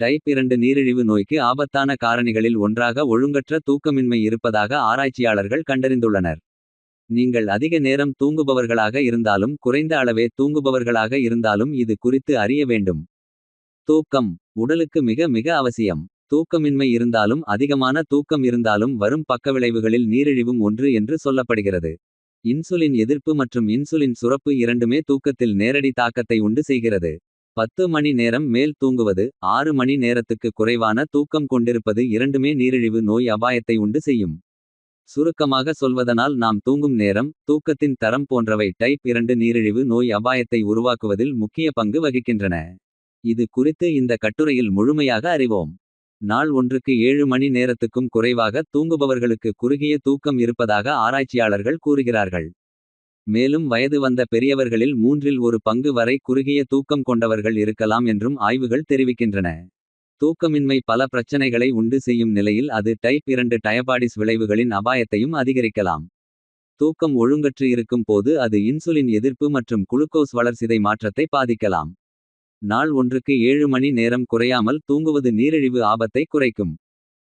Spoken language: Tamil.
டைப் இரண்டு நீரிழிவு நோய்க்கு ஆபத்தான காரணிகளில் ஒன்றாக ஒழுங்கற்ற தூக்கமின்மை இருப்பதாக ஆராய்ச்சியாளர்கள் கண்டறிந்துள்ளனர். நீங்கள் அதிக நேரம் தூங்குபவர்களாக இருந்தாலும் குறைந்த அளவே தூங்குபவர்களாக இருந்தாலும் இது குறித்து அறிய வேண்டும். தூக்கம் உடலுக்கு மிக மிக அவசியம். தூக்கமின்மை இருந்தாலும் அதிகமான தூக்கம் இருந்தாலும் வரும் பக்கவிளைவுகளில் நீரிழிவும் ஒன்று என்று சொல்லப்படுகிறது. இன்சுலின் எதிர்ப்பு மற்றும் இன்சுலின் சுரப்பு இரண்டுமே தூக்கத்தில் நேரடி தாக்கத்தை உண்டு செய்கிறது. பத்து மணி நேரம் மேல் தூங்குவது ஆறு மணி நேரத்துக்கு குறைவான தூக்கம் கொண்டிருப்பது இரண்டுமே நீரிழிவு நோய் அபாயத்தை உண்டு செய்யும். சுருக்கமாக சொல்வதனால் நாம் தூங்கும் நேரம் தூக்கத்தின் தரம் போன்றவை டைப் இரண்டு நீரிழிவு நோய் அபாயத்தை உருவாக்குவதில் முக்கிய பங்கு வகிக்கின்றன. இது குறித்து இந்த கட்டுரையில் முழுமையாக அறிவோம். நாள் ஒன்றுக்கு ஏழு மணி நேரத்துக்கும் குறைவாக தூங்குபவர்களுக்கு குறுகிய தூக்கம் இருப்பதாக ஆராய்ச்சியாளர்கள் கூறுகிறார்கள். மேலும் வயது வந்த பெரியவர்களில் மூன்றில் ஒரு பங்கு வரை குறுகிய தூக்கம் கொண்டவர்கள் இருக்கலாம் என்றும் ஆய்வுகள் தெரிவிக்கின்றன. தூக்கமின்மை பல பிரச்சனைகளை உண்டு செய்யும் நிலையில் அது டைப் இரண்டு டயபாடிஸ் விளைவுகளின் அபாயத்தையும் அதிகரிக்கலாம். தூக்கம் ஒழுங்கற்று இருக்கும் போது அது இன்சுலின் எதிர்ப்பு மற்றும் குளுக்கோஸ் வளர்சிதை மாற்றத்தை பாதிக்கலாம். நாள் ஒன்றுக்கு ஏழு மணி நேரம் குறையாமல் தூங்குவது நீரிழிவு ஆபத்தை குறைக்கும்.